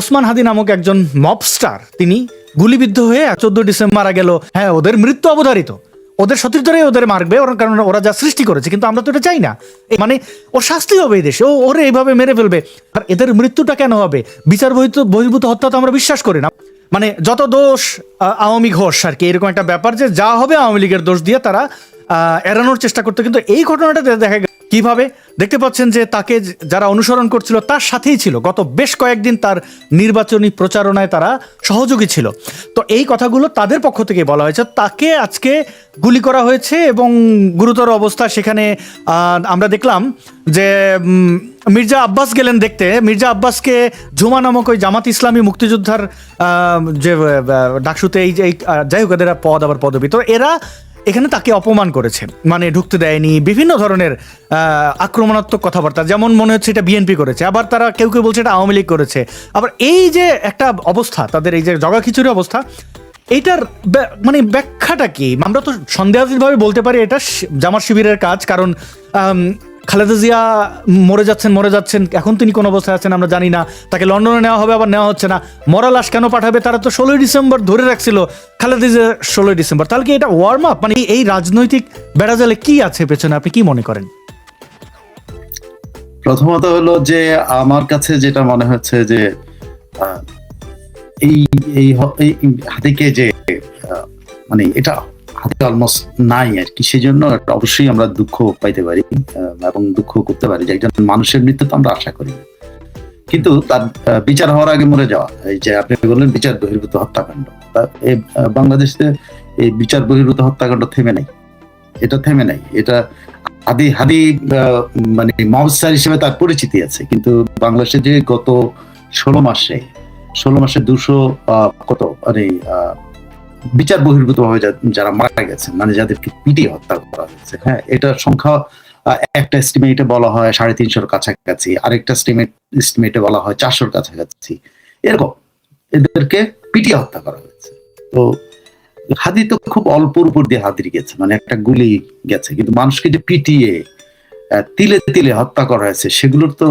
ওসমান হাদি নামক একজন মবস্টার তিনি গুলিবিদ্ধ হয়ে চোদ্দ ডিসেম্বর মারা গেল। হ্যাঁ ওদের মৃত্যু অবধারিত। ওদের সতীর্থরাই ওদের মারবে, ওর কারণ ওরা যা সৃষ্টি করেছে, কিন্তু আমরা তো এটা চাই না। মানে ওর শাস্তি হবে এই দেশে, ও ওরে এইভাবে মেরে ফেলবে। আর এদের মৃত্যুটা কেন হবে? বিচার বহির্ভূত বহির্ভূত হত্যা তো আমরা বিশ্বাস করি না। মানে যত দোষ আওয়ামী ঘোষ আর কি, এরকম একটা ব্যাপার যে যা হবে আওয়ামী লীগের দোষ দিয়ে তারা এড়ানোর চেষ্টা করতো। কিন্তু এই ঘটনাটাতে দেখা গেল কীভাবে? দেখতে পাচ্ছেন যে তাকে যারা অনুসরণ করছিল তার সাথেই ছিল। গত বেশ কয়েকদিন তার নির্বাচনী প্রচারণায় তারা সহযোগী ছিল। তো এই কথাগুলো তাদের পক্ষ থেকে বলা হয়েছে। তাকে আজকে গুলি করা হয়েছে এবং গুরুতর অবস্থা সেখানে আমরা দেখলাম যে মির্জা আব্বাস গেলেন দেখতে। মির্জা আব্বাসকে ঝুমা নামক ওই জামাত ইসলামী মুক্তিযোদ্ধার যে ডাকসুতে এই যে যাই হোক, এদের পদ আবার পদবি। তো এরা এখানে তাকে অপমান করেছে। মানে ঢুকতে দেয়নি, বিভিন্ন ধরনের আক্রমণাত্মক কথাবার্তা, যেমন মনে হচ্ছে এটা বিএনপি করেছে, আবার তারা কেউ কেউ বলছে এটা আওয়ামী লীগ করেছে। আবার এই যে একটা অবস্থা, তাদের এই যে জগা খিচুড়ি অবস্থা, এইটার মানে ব্যাখ্যাটা কি? আমরা তো সন্দেহাতীতভাবে বলতে পারি এটা জামার শিবিরের কাজ, কারণ খালেদা জিয়া মরে যাচ্ছেন মরে যাচ্ছেন, এখন তিনি কোন অবস্থায় আছেন আমরা জানি না। তাকে লন্ডনে নেওয়া হবে, আবার নেওয়া হচ্ছে না। মরা লাশ কেন পাঠাবে? তারা তো ষোলোই ডিসেম্বর ধরে রাখছিল। খালেদা জিয়া ষোলোই ডিসেম্বর। তাহলে কি এটা ওয়ার্ম আপ মানে এই রাজনৈতিক বেড়াজালে কি আছে পেছনে? আপনি কি মনে করেন? প্রথমত হলো যে, আমার কাছে যেটা মনে হচ্ছে যে এই এই হাতিকে যে মানে এটা হাতে অলমোস্ট নাই আর কি। সেই জন্য অবশ্যই আমরা দুঃখ পাইতে পারি এবং দুঃখ করতে পারি যে একজন মানুষের মৃত্যু তো আমরা আশা করি। কিন্তু তার বিচার হওয়ার আগে মরে যাওয়া, এই যে আপনি বললেন বিচার বহির্ভূত হত্যাকাণ্ড। বাংলাদেশে এই বিচার বহির্ভূত হত্যাকাণ্ড থেমে নাই। এটা থেমে নাই। এটা হাদি হাদি মানে মহস্যার হিসেবে তার পরিচিতি আছে। কিন্তু বাংলাদেশে যে গত ষোলো মাসে ষোলো মাসে দুশো কত মানে বিচার বহির্ভূত ভাবে যারা মারা গেছে মানে যাদেরকে পিটিয়ে হত্যা করা হয়েছে হ্যাঁ এটা সংখ্যা একটা এস্টিমেটে বলা হয় সাড়ে তিনশোর কাছাকাছি, আরেকটা এস্টিমেট বলা হয় চারশোর কাছাকাছি। এরকম এদেরকে পিটিয়ে হত্যা করা হয়েছে। তো হাদি তো খুব অল্পর উপর দিয়ে হাতির গেছে মানে একটা গুলি গেছে, কিন্তু মানুষকে যে পিটিয়ে তিলে তিলে হত্যা করা হয়েছে, সেগুলোর তো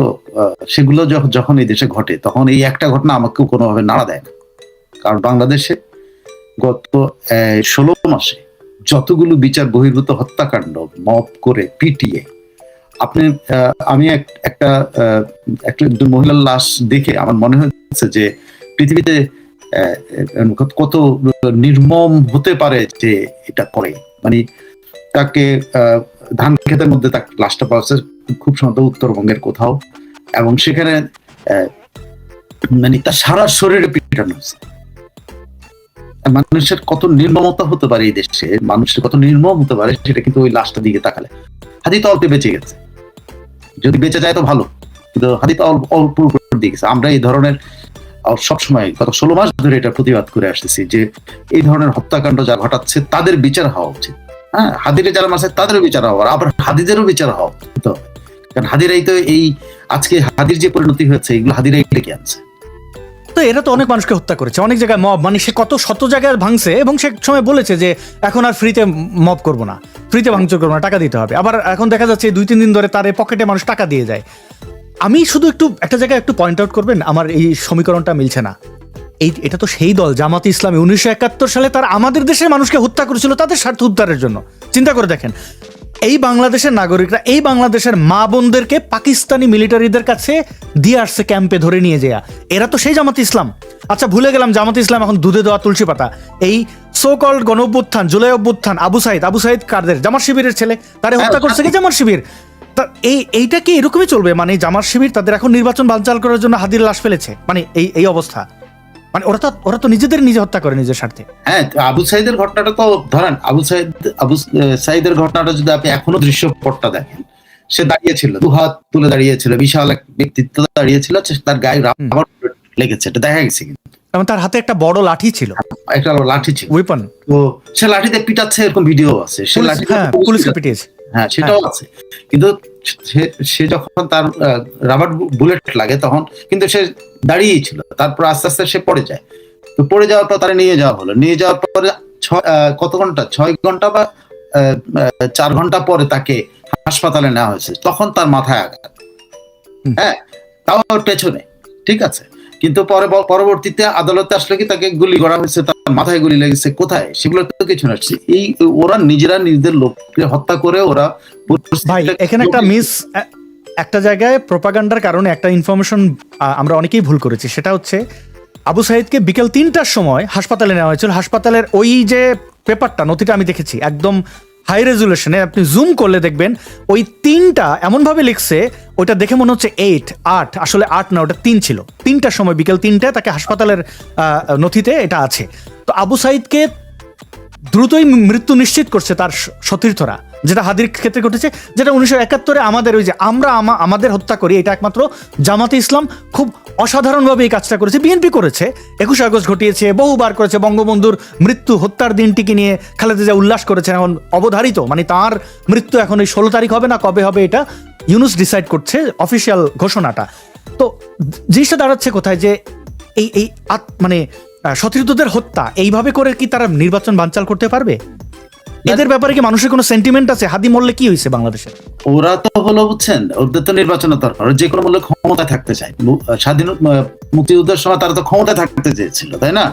সেগুলো যখন এই দেশে ঘটে, তখন এই একটা ঘটনা আমাকে কোনোভাবে নাড়া দেয় না। কারণ বাংলাদেশে গত ষোলো মাসে যতগুলো বিচার বহির্ভূত হত্যাকাণ্ড মপ করে পিটিয়ে, আপনি আমি একটা একটা মহিলার লাশ দেখে আমার মনে হচ্ছে যে পৃথিবীতে কত- নির্মম হতে পারে যে এটা করে মানে তাকে ধান খেতের মধ্যে তার লাশটা পাওয়া খুব সম্ভবত উত্তরবঙ্গের কোথাও। এবং সেখানে মানে তার সারা শরীরে পিটানো আর মানুষের কত নির্মমতা হতে পারে এই দেশে? মানুষের কত নির্মম হতে পারে সেটা কিন্তু ওই লাশটার দিকে তাকালে। হাতি তো অল্প বেঁচে গেছে। যদি বেঁচে যায় তো ভালো। কিন্তু হাতি তো অল্প অল্প দিয়ে আমরা এই ধরনের সবসময় গত ষোলো মাস ধরে এটা প্রতিবাদ করে আসতেছি যে এই ধরনের হত্যাকাণ্ড যা ঘটাচ্ছে তাদের বিচার হওয়া উচিত। হ্যাঁ হাদিরে যারা মারছে তাদেরও বিচার হওয়া আবার হাদিদেরও বিচার হওয়া উচিত। কারণ হাদিরাই তো এই, আজকে হাদির যে পরিণতি হয়েছে, এগুলো হাদিরাই ডেকে আনছে। তো এরা তো অনেক মানুষকে হত্যা করেছে। অনেক জায়গায় মব মানে সে কত শত জায়গায় ভাঙছে এবং সে সময় বলেছে যে এখন আর ফ্রিতে মব করব না। ফ্রিতে ভাঙচুর করব না, টাকা দিতে হবে। আবার এখন দেখা যাচ্ছে দুই, তিন দিন ধরে তার পকেটে মানুষ টাকা দিয়ে যায়। আমি শুধু একটু, একটা জায়গায় একটু পয়েন্ট আউট করবেন, আমার এই সমীকরণটা মিলছে না। এই, এটা তো সেই দল, জামাত ইসলামী। উনিশশো একাত্তর সালে তারা আমাদের দেশের মানুষকে হত্যা করেছিল, তাদের স্বার্থ উদ্ধারের জন্য। চিন্তা করে দেখেন। এই বাংলাদেশের নাগরিকরা, এই বাংলাদেশের মা বোনদেরকে পাকিস্তানি মিলিটারিদের কাছে দিয়ে আসছে ক্যাম্পে ধরে নিয়ে যায় এরা তো সেই জামাত ইসলাম। আচ্ছা ভুলে গেলাম, জামাত ইসলাম এখন দুধে দেওয়া তুলসী পাতা। এই সো কল্ড গণ অভ্যুত্থান জুলাই অভ্যুত্থান, আবু সাইদ আবু সাইদ কারদের জামাত শিবিরের ছেলে। তারে হত্যা করছে কি জামাত শিবির? তা এই, এইটা কি এরকমই চলবে? মানে জামাত শিবির তাদের এখন নির্বাচন বানচাল করার জন্য হাদির লাশ ফেলেছে। মানে এই এই অবস্থা। মানে ওরা তো ওরা তো নিজেদের নিজে হত্যা করে নিজের স্বার্থে। হ্যাঁ আবু সাইদের ঘটনাটা তো ধরেন আবু সাইদ আবু সাইদের ঘটনাটা যদি আপনি এখনও দৃশ্যপটটা দেখেন সে দাঁড়িয়েছিল দু হাত তুলে দাঁড়িয়েছিল বিশাল এক ব্যক্তিত্ব দাঁড়িয়েছিল তার গায়ে রাবার লেগেছে এটা দেখা গেছে কিন্তু। এবং তার হাতে একটা বড় লাঠি ছিল। একটা লাঠি ছিল। ওয়েপন তো সে লাঠিতে পিটাচ্ছে এরকম ভিডিও আছে। সে লাঠি হ্যাঁ পুলিশকে পিটিয়েছে। হ্যাঁ সেটাও আছে। কিন্তু সে- যখন তার রাবার বুলেট লাগে তখন কিন্তু সে দাঁড়িয়েই ছিল। তারপর আস্তে আস্তে সে পড়ে যায়। তো পড়ে যাওয়ার পর তারা নিয়ে যাওয়া হলো। নিয়ে যাওয়ার পরে ছয় কত ঘণ্টা? ছয় ঘণ্টা বা চার ঘণ্টা পরে তাকে হাসপাতালে নেওয়া হয়েছে। তখন তার মাথায় আঘাত। হ্যাঁ? তাও পেছনে। ঠিক আছে? কিন্তু পরে পরবর্তীতে আদালতে আসলে কি তাকে গুলি করা হয়েছে তার মাথায় গুলি লেগেছে কোথায়? সেগুলো তো কিছু না। এই ওরা নিজেরা নিজেদের লোককে হত্যা করে ওরা ভাই এখানে একটা মিস একটা জায়গায় প্রোপাগান্ডার কারণে একটা ইনফরমেশন আমরা অনেকেই ভুল করেছি। সেটা হচ্ছে আবু সাইদকে বিকেল তিনটার সময় হাসপাতালে নেওয়া হয়েছিল। হাসপাতালের ওই যে পেপারটা নথিটা আমি দেখেছি একদম হাই রেজুলেশনে আপনি জুম করলে দেখবেন ওই তিনটা এমনভাবে লিখছে, ওইটা দেখে মনে হচ্ছে এইট আট, আসলে আট না, ওটা তিন ছিল। তিনটার সময় বিকেল তিনটায় তাকে হাসপাতালের নথিতে এটা আছে। তো আবু সাইদকে দ্রুতই মৃত্যু নিশ্চিত করছে তার সতীর্থরা। যেটা হাদির ক্ষেত্রে ঘটেছে, যেটা উনিশশো একাত্তরে আমাদের ওই যে আমরা আমাদের হত্যা করি, এটা একমাত্র জামাতে ইসলাম খুব অসাধারণভাবে এই কাজটা করেছে। বিএনপি করেছে, একুশে আগস্ট ঘটিয়েছে, বহুবার করেছে, বঙ্গবন্ধুর মৃত্যু, হত্যার দিনটিকে নিয়ে খালেদা জিয়া উল্লাস করেছেন, এখন অবধারিত মানে তার মৃত্যু এখন এই ষোলো তারিখ হবে না, কবে হবে এটা ইউনুস ডিসাইড করছে, অফিসিয়াল ঘোষণাটা। তো জিনিসটা দাঁড়াচ্ছে কোথায় যে এই এই মানে সতীর্থদের হত্যা, এইভাবে করে কি তারা নির্বাচন বানচাল করতে পারবে? এদের ব্যাপারে কি মানুষের কোনো সেন্টিমেন্ট আছে? হাদি মরলে কি হয়েছে বাংলাদেশে? ওরা তো হলো বুঝছেন ওদের তো নির্বাচনের দরকার। যে কোনো মূল্যে ক্ষমতায় থাকতে চায়। স্বাধীন মুক্তিযুদ্ধের সময় তারা তো ক্ষমতায় থাকতে চেয়েছিল তাই না?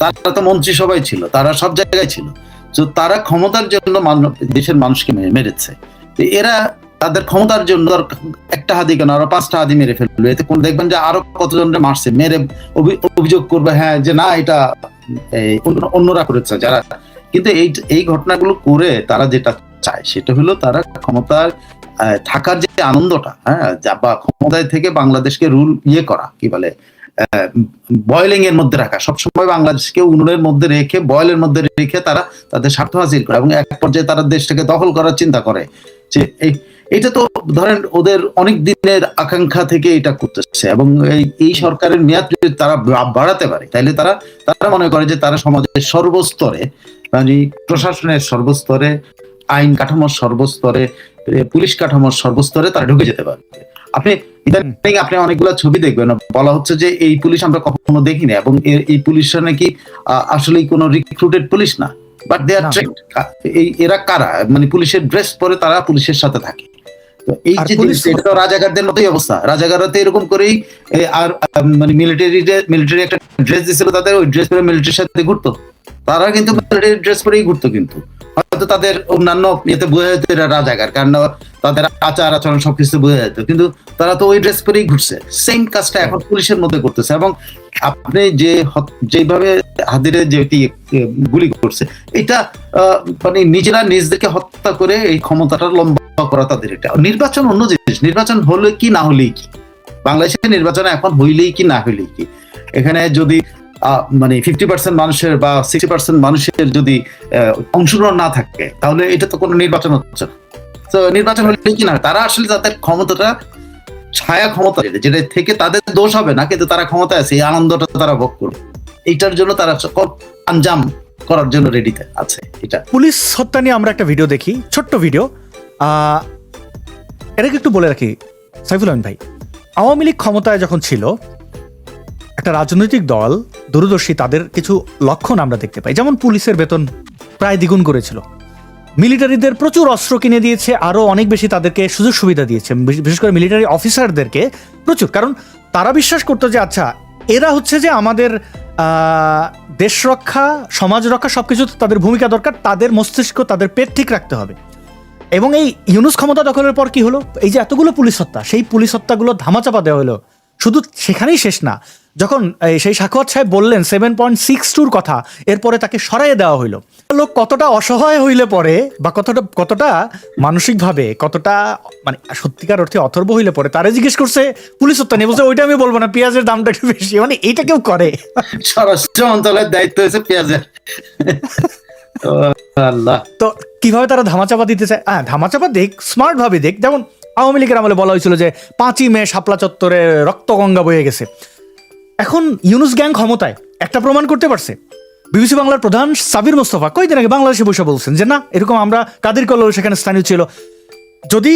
তারা তো মন্ত্রিসভায় ছিল তারা সব জায়গায় ছিল। তো তারা ক্ষমতার জন্য দেশের মানুষকে মেরেছে। এরা তাদের ক্ষমতার জন্য একটা হাদি কেন? আরও পাঁচটা হাদি মেরে ফেলল এতে কোন দেখবেন যে আরও কতজনকে মারছে মেরে অভিযোগ করবে হ্যাঁ যে না এটা অন্যরা করেছে যারা কিন্তু এই এই ঘটনাগুলো করে তারা যেটা চায় সেটা হলো তারা ক্ষমতার থাকার যে আনন্দটা হ্যাঁ বা ক্ষমতায় থেকে বাংলাদেশকে রুল ইয়ে করা, কি বলে বয়লিং এর মধ্যে রাখা। সবসময় বাংলাদেশকে উনুনের মধ্যে রেখে বয়লের মধ্যে রেখে তারা তাদের স্বার্থ হাসিল করে এবং এক পর্যায়ে তারা দেশটাকে দখল করার চিন্তা করে। যে এই, এটা তো ধরেন ওদের অনেক দিনের আকাঙ্ক্ষা থেকে এটা করতেছে এবং এই এই সরকারের মেয়াদ যদি তারা বাড়াতে পারে, তাইলে তারা তারা মনে করে যে তারা সমাজের সর্বস্তরে মানে প্রশাসনের সর্বস্তরে আইন কাঠামোর সর্বস্তরে পুলিশ কাঠামোর সর্বস্তরে তারা ঢুকে যেতে পারবে। আপনি ইদানিং আপনি অনেকগুলো ছবি দেখবেন বলা হচ্ছে যে এই পুলিশ আমরা কখনো দেখিনি এবং এই পুলিশরা নাকি আসলে কোনো রিক্রুটেড পুলিশ না। বাট দে আর এই এরা কারা? মানে পুলিশের ড্রেস পরে তারা পুলিশের সাথে থাকে। এই যে এটা তো রাজাকারদের মতোই অবস্থা। রাজাকাররা তো এরকম করেই আর মানে মিলিটারি মিলিটারি একটা ড্রেস দিছিল তাদের ওই ড্রেস পরে মিলিটারির সাথে ঘুরতো। তারা কিন্তু ড্রেস পরেই ঘুরতো কিন্তু। হয়তো তাদের অন্যান্য ইয়েতে বোঝা যেত এরা রাজাকার কারণ তাদের আচার আচরণ সবকিছু বোঝা যেত। কিন্তু তারা তো ওই ড্রেস পরেই ঘুরছে। সেম কাজটা এখন পুলিশের মধ্যে করতেছে এবং আপনি যে যেভাবে হাদিরে যে গুলি করছে এটা আহ, মানে নিজেরা নিজেদেরকে হত্যা করে এই ক্ষমতাটা লম্বা করা তাদের এটা। নির্বাচন অন্য জিনিস। নির্বাচন হলে কি না হলেই কি? বাংলাদেশের নির্বাচন এখন হইলেই কি না হইলেই কি? এখানে যদি মানে ফিফটি পার্সেন্ট মানুষের বা সিক্সটি পার্সেন্ট মানুষের যদি অংশগ্রহণ না থাকে, তাহলে এটা তো কোনো নির্বাচন হচ্ছে না। তো নির্বাচন হলে কি না তারা আসলে তাদের ক্ষমতাটা, ছায়া ক্ষমতা যেটা থেকে তাদের দোষ হবে না, কিন্তু তারা ক্ষমতায় আছে, এই আনন্দটা তারা ভোগ করবে। এইটার জন্য তারা সকল আঞ্জাম করার জন্য রেডিতে আছে এটা। পুলিশ হত্যা নিয়ে আমরা একটা ভিডিও দেখি, ছোট্ট ভিডিও এটাকে একটু বলে রাখি, সাইফুল ভাই। আওয়ামী লীগ ক্ষমতায় যখন ছিল একটা রাজনৈতিক দল দূরদর্শী তাদের কিছু লক্ষণ আমরা দেখতে পাই। যেমন পুলিশের বেতন প্রায় দ্বিগুণ করেছিল। মিলিটারিদের প্রচুর অস্ত্র কিনে দিয়েছে, আরও অনেক বেশি তাদেরকে সুযোগ সুবিধা দিয়েছে। বিশেষ করে মিলিটারি অফিসারদেরকে প্রচুর। কারণ তারা বিশ্বাস করতো যে আচ্ছা এরা হচ্ছে যে আমাদের দেশ রক্ষা, সমাজ রক্ষা সবকিছু তাদের ভূমিকা দরকার, তাদের মস্তিষ্ক, তাদের পেট ঠিক রাখতে হবে। এবং এই ইউনুস ক্ষমতা দখলের পর কি হলো? এই যে এতগুলো পুলিশ হত্যা, সেই পুলিশ হত্যাগুলো ধামাচাপা দেওয়া হলো। শুধু সেখানেই শেষ না যখন সেই সাক্ষাৎ সাহেব বললেন সেভেন পয়েন্ট সিক্স টুর কথা এরপরে তাকে সরাইয়ে দেওয়া হইল। লোক কতটা অসহায় হইলে পরে বা কতটা কতটা মানসিকভাবে কতটা মানে সত্যিকার অর্থে অথর্ব হইলে পরে তারা জিজ্ঞেস করছে পুলিশ হত্যা নিয়ে বলছে ওইটা আমি বলব না পেঁয়াজের দামটা একটু বেশি। মানে এইটা কেউ করে? স্বরাষ্ট্র মন্ত্রণালয়ের দায়িত্ব হয়েছে পেঁয়াজের। আল্লাহ। তো কীভাবে তারা ধামাচাপা দিতে চায়? হ্যাঁ ধামাচাপা দেখ স্মার্ট ভাবে দেখ। যেমন আওয়ামী লীগের আমলে বলা হয়েছিল যে পাঁচই মে শাপলা চত্বরে রক্তগঙ্গা বয়ে গেছে। এখন ইউনুস গ্যাং ক্ষমতায়, একটা প্রমাণ করতে পারছে। বিবিসি বাংলার প্রধান সাবির মোস্তফা কয়দিন আগে বাংলাদেশে বসে বলছেন যে, না, এরকম আমরা কাদের কল সেখানে স্থানীয় ছিল? যদি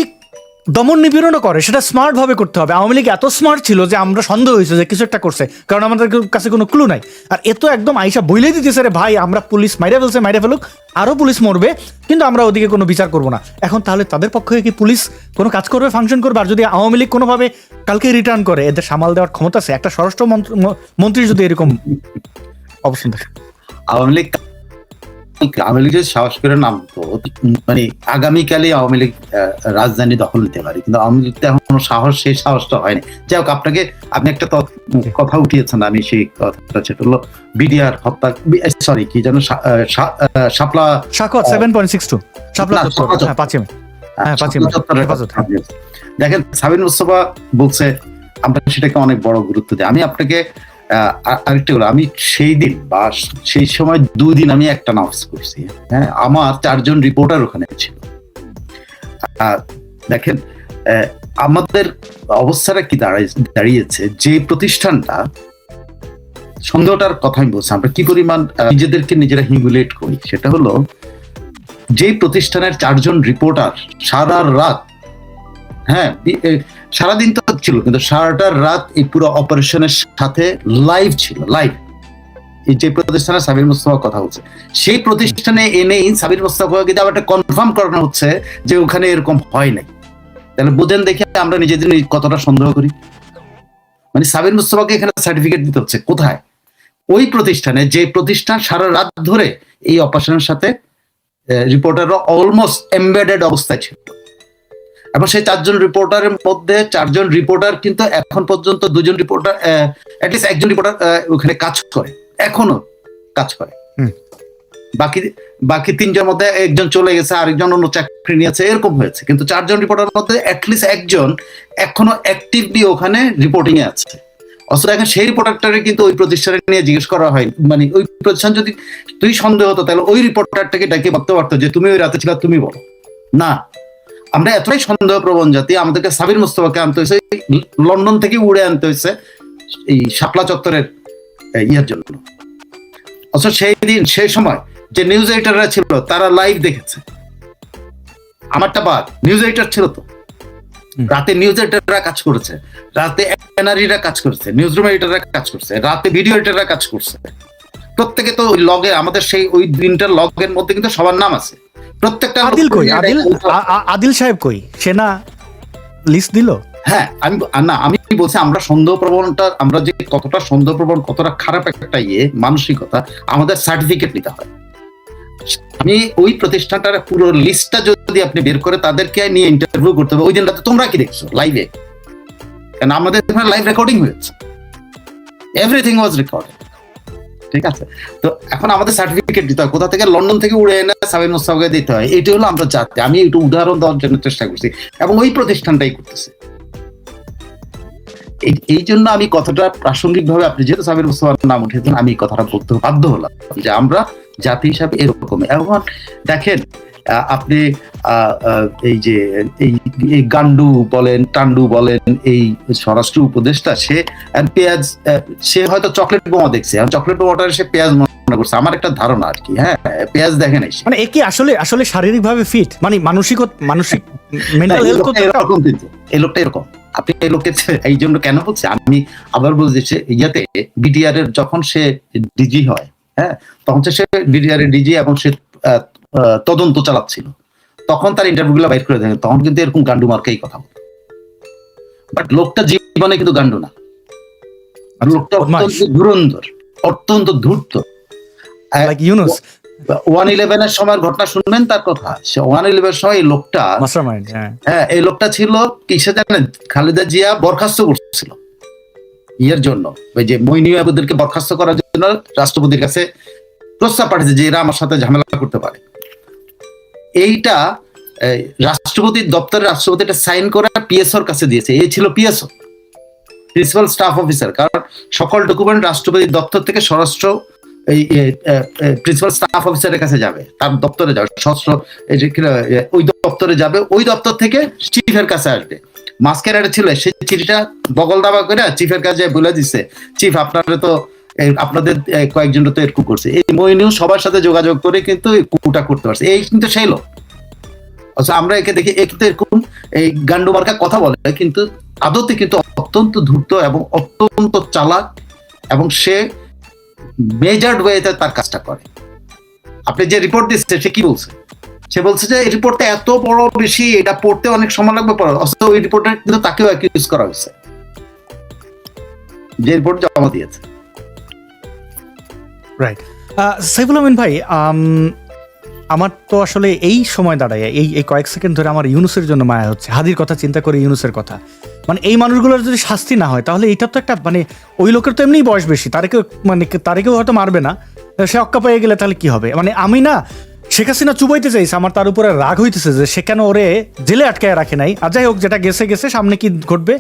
দমন নিপীড়নও করে, সেটা স্মার্ট ভাবে করতে হবে। আওয়ামী লীগ এত স্মার্ট ছিল যে আমরা সন্দেহ হয়েছে যে কিছু একটা করছে, কারণ আমাদের কাছে কোনো ক্লু নাই। আর এ তো একদম আইসা বইলেই দিতেছে রে ভাই, আমরা পুলিশ মাইরে ফেলছে, মাইরে ফেলুক আরও পুলিশ মরবে, কিন্তু আমরা ওদিকে কোনো বিচার করব না। এখন তাহলে তাদের পক্ষে কি পুলিশ কোনো কাজ করবে ফাংশন করবে? আর যদি আওয়ামী লীগ কোনোভাবে কালকে রিটার্ন করে, এদের সামাল দেওয়ার ক্ষমতা আছে? একটা স্বরাষ্ট্র মন্ত্রী যদি এরকম অবস্থান থাকে। আওয়ামী লীগ আওয়ামী লীগ যদি সাহস করে নামতো মানে আগামীকালই আওয়ামী লীগ রাজধানী দখল নিতে পারে। কিন্তু আওয়ামী লীগ তো এখনও সাহস সেই সাহসটা হয়নি যাই হোক আপনাকে আপনি একটা কথা উঠিয়েছেন আমি সেই কথাটা সেটা হলো বিডিআর হত্যা সরি কি যেন শাপলা শাকত সেভেন পয়েন্ট সিক্স টু শাপলা। দেখেন সাবিন মুস্তফা বলছে আমরা সেটাকে অনেক বড় গুরুত্ব দিই। আমি আপনাকে বলি আমি সেই দিন বা সেই সময় আমি একটা করছি হ্যাঁ? আমার চারজন রিপোর্টার ওখানে ছিল। দেখেন আমাদের অবস্থাটা কি দাঁড়াই, দাঁড়িয়েছে? যে প্রতিষ্ঠানটা, সন্দেহটার কথা আমি বলছি, আমরা কি পরিমাণ নিজেদেরকে নিজেরা হিগুলেট করি, সেটা হলো যে প্রতিষ্ঠানের চারজন রিপোর্টার সারা রাত হ্যাঁ? সারাদিন তো ছিল, কিন্তু সারাটা রাত এই পুরো অপারেশনের সাথে লাইভ ছিল লাইভ এই যে প্রতিষ্ঠানে সাবির মুস্তফা কথা হচ্ছে। সেই প্রতিষ্ঠানে এনেই সাবির মুস্তফাকে কিন্তু আবার কনফার্ম করানো হচ্ছে যে ওখানে এরকম হয় নাই। তাহলে বুঝেন দেখে আমরা নিজেদের কতটা সন্দেহ করি। মানে সাবির মুস্তফাকে এখানে সার্টিফিকেট দিতে হচ্ছে, কোথায়? ওই প্রতিষ্ঠানে যে প্রতিষ্ঠান সারা রাত ধরে এই অপারেশনের সাথে রিপোর্টাররা অলমোস্ট এমবেডেড অবস্থায় ছিল। এবং সেই চারজন রিপোর্টারের মধ্যে চারজন রিপোর্টার কিন্তু এখন পর্যন্ত দুজন রিপোর্টার অ্যাটলিস্ট একজন রিপোর্টার ওখানে কাজ করে। এখনও কাজ করে। বাকি বাকি তিনজনের মধ্যে একজন চলে গেছে আরেকজন অন্য চাকরি নিয়েছে এরকম হয়েছে। কিন্তু চারজন রিপোর্টারের মধ্যে অ্যাটলিস্ট একজন এখনও অ্যাক্টিভলি ওখানে রিপোর্টিং এ আছে। অথচ এখন সেই রিপোর্টারটারে কিন্তু ওই প্রতিষ্ঠানে নিয়ে জিজ্ঞেস করা হয়। মানে ওই প্রতিষ্ঠান যদি তুই সন্দেহ হতো তাহলে ওই রিপোর্টারটাকে ডাকে ভাবতে পারতো যে তুমি ওই রাতে ছিল তুমি বলো। না। আমরা এতটাই সন্দেহ প্রবণ জাতি আমাদেরকে সাবির মুস্তফাকে আনতে হয়েছে লন্ডন থেকে উড়ে আনতে হয়েছে এই শাপলা চত্বরের ইয়ের জন্য। অথচ সেই দিন সেই সময় যে নিউজ এডিটাররা ছিল তারা লাইভ দেখেছে। আমারটা বাদ নিউজ এডিটর ছিল তো। রাতে নিউজ এডিটররা কাজ করেছে রাতে এনআরইরা কাজ করেছে নিউজ রুম এডিটররা কাজ করছে রাতে ভিডিও এডিটররা কাজ করছে। প্রত্যেকে তো ওই লগে আমাদের সেই ওই দিনটার লগের মধ্যে কিন্তু সবার নাম আছে। প্রত্যেকটা আদিল কই? আদিল আদিল সাহেব কই? সেনা লিস্ট দিল? হ্যাঁ আমি না আমি বলছি আমরা সন্দেহ প্রবণতা আমরা যে কতটা সন্দেহ প্রবণ কতটা খারাপ একটা ইয়ে মানসিকতা আমাদের সার্টিফিকেট নিতে হয়। আমি ওই প্রতিষ্ঠানটার পুরো লিস্টটা যদি আপনি বের করে তাদেরকে নিয়ে ইন্টারভিউ করতে হবে ওই দিন রাতে তোমরা কি দেখছ লাইভে কারণ আমাদের লাইভ রেকর্ডিং হয়েছে। এভরিথিং ওয়াজ রেকর্ডেড ঠিক আছে? তো এখন আমাদের সার্টিফিকেট দিতে হয়। কোথা থেকে? লন্ডন থেকে উড়ে এনে সাবিন মুস্তাফাকে দিতে হয়। এটি হলো আমরা জাতি। আমি একটু উদাহরণ দেওয়ার জন্য চেষ্টা করছি। এবং ওই প্রতিষ্ঠানটাই করতেছে। এই- জন্য আমি কথাটা প্রাসঙ্গিক ভাবে আপনি যেহেতু সাবির মুস্তফার নাম উঠেছেন আমি কথাটা বলতে বাধ্য হলাম যে আমরা জাতি হিসাবে এরকম এখন দেখেন আপনি এই যে এই গান্ডু বলেন টান্ডু বলেন এই স্বরাষ্ট্র উপদেষ্টা সে পেঁয়াজ সে হয়তো চকলেট বোমা দেখছে। চকলেট বোমাটা সে পেঁয়াজ মনে করছে। আমার একটা ধারণা আর কি হ্যাঁ পেঁয়াজ দেখে নাই মানে এ আসলে আসলে শারীরিক ভাবে ফিট মানে মানসিক মানসিক মেন্টাল হেলথ এরকম কিন্তু এই লোকটা এরকম। আপনি এই লোককে এই জন্য কেন বলছি? আমি আবার বলছি ইয়াতে বিডিআর এর যখন সে ডিজি হয় হ্যাঁ তখন সে বিডিআর এর ডিজি এবং সে তদন্ত চালাচ্ছিল। তখন তার ইন্টারভিউ গুলো বাইর করে দেয়। তখন কিন্তু এরকম গান্ডু মার্কাই কথা বলতো বাট লোকটা জীবনে কিন্তু গান্ডু না। লোকটা অত্যন্ত ধুরন্ধর অত্যন্ত ধূর্ত। ইউনুস ওয়ান ইলেভেনের সময়ের ঘটনা শুনবেন তার কথা। সে ওয়ান ইলেভেন সময় এই লোকটা হ্যাঁ। হ্যাঁ এই লোকটা ছিল কিসে জানেন? খালেদা জিয়া বরখাস্ত করছিল। ইয়ের জন্য। ওই যে মইনি বাবুদেরকে বরখাস্ত করার জন্য রাষ্ট্রপতির কাছে প্রস্তাব পাঠিয়েছে যে এরা আমার সাথে ঝামেলা করতে পারে। এইটা এই, রাষ্ট্রপতির দপ্তরে রাষ্ট্রপতি এটা সাইন করে পিএসওর কাছে দিয়েছে। এই ছিল পিএসও প্রিন্সিপাল স্টাফ অফিসার কারণ সকল ডকুমেন্ট রাষ্ট্রপতির দপ্তর থেকে স্বরাষ্ট্র এই প্রিন্সিপাল স্টাফ অফিসারের কাছে যাবে তার দপ্তরে যাবে এ, ওই দপ্তরে যাবে ওই দপ্তর থেকে চিফের কাছে আসবে। মাস্কের একটা ছিল সেই চিঠিটা বগল দাবা করে চিফের কাছে বলে দিছে চিফ আপনারা তো আপনাদের কয়েকজন তো এরকম করছে। এই মইনিউ সবার সাথে যোগাযোগ করে কিন্তু কুকুটা করতে পারছে। এই কিন্তু সেই লোক। আচ্ছা আমরা একে দেখি একে তো এরকম এই গান্ডু মার্কা কথা বলে কিন্তু আদতে কিন্তু অত্যন্ত ধূর্ত এবং অত্যন্ত চালাক এবং সে মেজার্ড ওয়েতে তার কাজটা করে। আপনি যে রিপোর্ট দিচ্ছে, সে কি বলছে? সে বলছে যে, এই রিপোর্টটা এত বড় বেশি, এটা পড়তে অনেক সময় লাগবে পরে অথচ ওই রিপোর্টে কিন্তু তাকেও অ্যাকিউজ করা হয়েছে। যে রিপোর্ট জমা দিয়েছে। রাইট সাইফুল আমিন ভাই আমার তো আসলে এই সময় দাঁড়ায়, এই এই কয়েক সেকেন্ড ধরে আমার ইউনুসের জন্য মায়া হচ্ছে, হাদির কথা, চিন্তা করে ইউনুসের কথা। মানে এই মানুষগুলোর যদি শাস্তি না হয়, তাহলে এটা তো একটা মানে ওই লোকের তো এমনিই বয়স বেশি তারেকেও মানে তারেকেও হয়তো মারবে না, সে অক্কা পেয়ে গেলে তাহলে কি হবে? মানে আমি না, শেখ হাসিনা চুবাইতে চাইছে, আমার তার উপরে রাগ হইতেছে যে সে কেন ওরে জেলে আটকায় রাখে নাই। আর যাই হোক, যেটা গেছে গেছে, সামনে কি ঘটবে